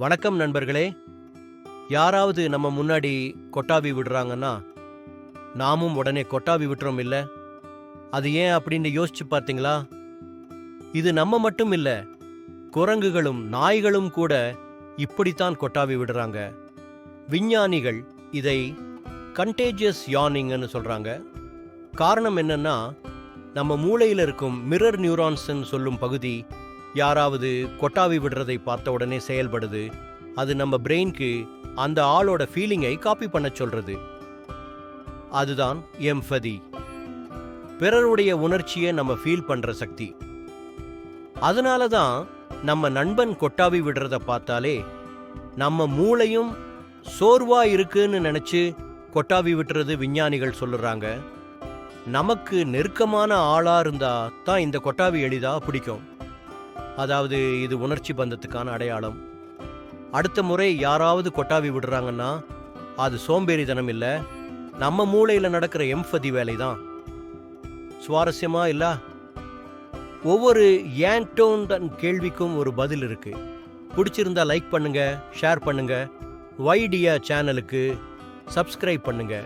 வணக்கம் நண்பர்களே. யாராவது நம்ம முன்னாடி கொட்டாவி விடுறாங்கன்னா நாமும் உடனே கொட்டாவி விட்டுறோம் இல்லை? அது ஏன் அப்படின்னு யோசிச்சு பார்த்தீங்களா? இது நம்ம மட்டும் இல்லை குரங்குகளும் நாய்களும் கூட இப்படித்தான் கொட்டாவி விடுறாங்க. விஞ்ஞானிகள் இதை கண்டேஜியஸ் யானிங்னு சொல்கிறாங்க காரணம் என்னன்னா நம்ம மூளையில் இருக்கும் மிரர் நியூரான்ஸ்ன்னு சொல்லும் பகுதி யாராவது கொட்டாவி விடுறதை பார்த்த உடனே செயல்படுது. அது நம்ம பிரெயின்க்கு அந்த ஆளோட ஃபீலிங்கை காப்பி பண்ண சொல்றது. அதுதான் எம்ஃபதி பிறருடைய உணர்ச்சியை நம்ம ஃபீல் பண்ற சக்தி. அதனால தான் நம்ம நண்பன் கொட்டாவி விடுறத பார்த்தாலே நம்ம மூளையும் சோர்வா இருக்குன்னு நினைச்சு கொட்டாவி விட்டுறது விஞ்ஞானிகள் சொல்லுறாங்க. நமக்கு நெருக்கமான ஆளா இருந்தா தான் இந்த கொட்டாவி எளிதா பிடிக்கும். அதாவது இது உணர்ச்சி பந்தத்துக்கான அடையாளம். அடுத்த முறை யாராவது கொட்டாவி விடுறாங்கன்னா அது சோம்பேறித்தனம் இல்லை. நம்ம மூளையில் நடக்கிற எம்ஃபதி வேலை தான் சுவாரஸ்யமா இல்ல? ஒவ்வொரு ஏன்டோன் கேள்விக்கும் ஒரு பதில் இருக்கு. பிடிச்சிருந்தா லைக் பண்ணுங்க ஷேர் பண்ணுங்க. வைடியா சேனலுக்கு சப்ஸ்கிரைப் பண்ணுங்க.